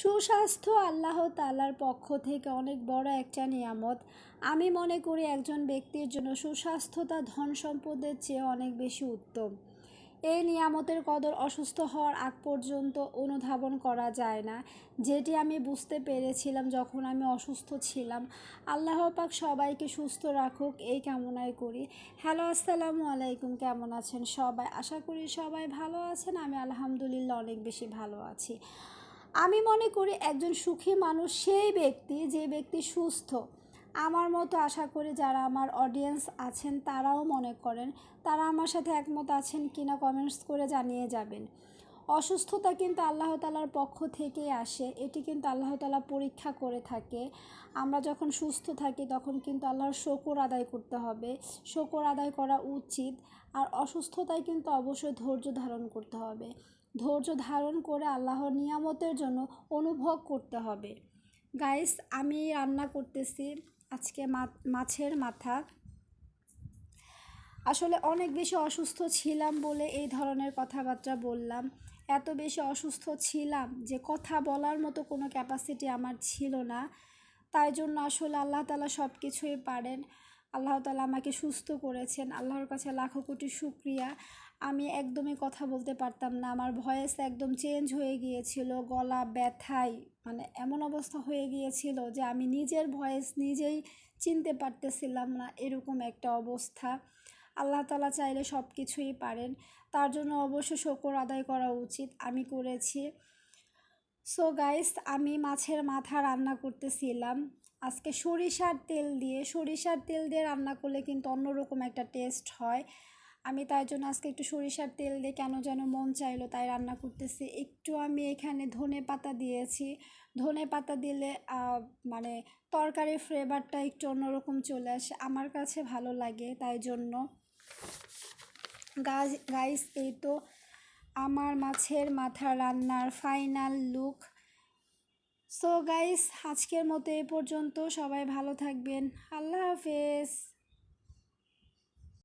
সুস্বাস্থ্য আল্লাহ তাআলার পক্ষ থেকে অনেক বড় একটা নিয়ামত। আমি মনে করি একজন ব্যক্তির জন্য সুস্বাস্থ্যতা ধন সম্পদের চেয়ে অনেক বেশি উত্তম। এই নিয়ামতের কদর অসুস্থ হওয়ার আগ পর্যন্ত অনুধাবন করা যায় না। যেটি আমি বুঝতে পেরেছিলাম যখন আমি অসুস্থ ছিলাম। আল্লাহ পাক সবাইকে সুস্থ রাখুক, এই কামনাই করি। হ্যালো, আসসালামু আলাইকুম, কেমন আছেন সবাই? আশা করি সবাই ভালো আছেন। আমি আলহামদুলিল্লাহ অনেক বেশি ভালো আছি। আমি মনে করি একজন সুখী মানুষ সেই ব্যক্তি যে ব্যক্তি সুস্থ। আমার মতো আশা করি যারা আমার অডিয়েন্স আছেন তারাও মনে করেন, তারা আমার সাথে একমত আছেন কিনা কমেন্টস করে জানিয়ে যাবেন। অসুস্থতা কিন্তু আল্লাহ তালার পক্ষ থেকেই আসে, এটি কিন্তু আল্লাহ তালা পরীক্ষা করে থাকে। আমরা যখন সুস্থ থাকি তখন কিন্তু আল্লাহর শকর আদায় করতে হবে, শকর আদায় করা উচিত। আর অসুস্থতায় কিন্তু অবশ্যই ধৈর্য ধারণ করতে হবে। ধৈর্য ধারণ করে আল্লাহর নিয়ামতের জন্য অনুভব করতে হবে। গাইস, আমি রান্না করতেছি। আজকে মাছের মাথা। আসলে অনেক বেশি অসুস্থ ছিলাম বলে এই ধরনের কথাবার্তা বললাম। এত বেশি অসুস্থ ছিলাম যে কথা বলার মতো কোনো ক্যাপাসিটি আমার ছিল না। তাই জন্য আসলে আল্লাহ তালা সব কিছুই পারেন। আল্লাহ তালা আমাকে সুস্থ করেছেন। আল্লাহর কাছে লাখো কোটি শুক্রিয়া। আমি একদমই কথা বলতে পারতাম না। আমার ভয়েস একদম চেঞ্জ হয়ে গিয়েছিল। গলা ব্যথায় মানে এমন অবস্থা হয়ে গিয়েছিল যে আমি নিজের ভয়েস নিজেই চিনতে পারতেছিলাম না এরকম একটা অবস্থা। আল্লাহ তালা চাইলে সব কিছুই পারেন। তার জন্য অবশ্য শকর আদায় করা উচিত। আমি করেছি। সো গাইস আমি মাছের মাথা রান্না করতেছিলাম। আজকে সরিষার তেল দিয়ে, সরিষার তেল দিয়ে রান্না করলে কিন্তু অন্যরকম একটা টেস্ট হয়। আমি তাই জন্য আজকে একটু সরিষার তেল দিয়ে কেন যেন মন চাইলো তাই রান্না করতেছি। একটু আমি এখানে ধনে পাতা দিয়েছি। ধনে পাতা দিলে মানে তরকারির ফ্লেভারটা একটু অন্যরকম চলে আসে। আমার কাছে ভালো লাগে তাই জন্য। গাছ গাইস এই তো আমার মাছের মাথা রান্নার ফাইনাল লুক। সো গাইস আজকের মতো এ পর্যন্ত। সবাই ভালো থাকবেন। আল্লাহ হাফেজ।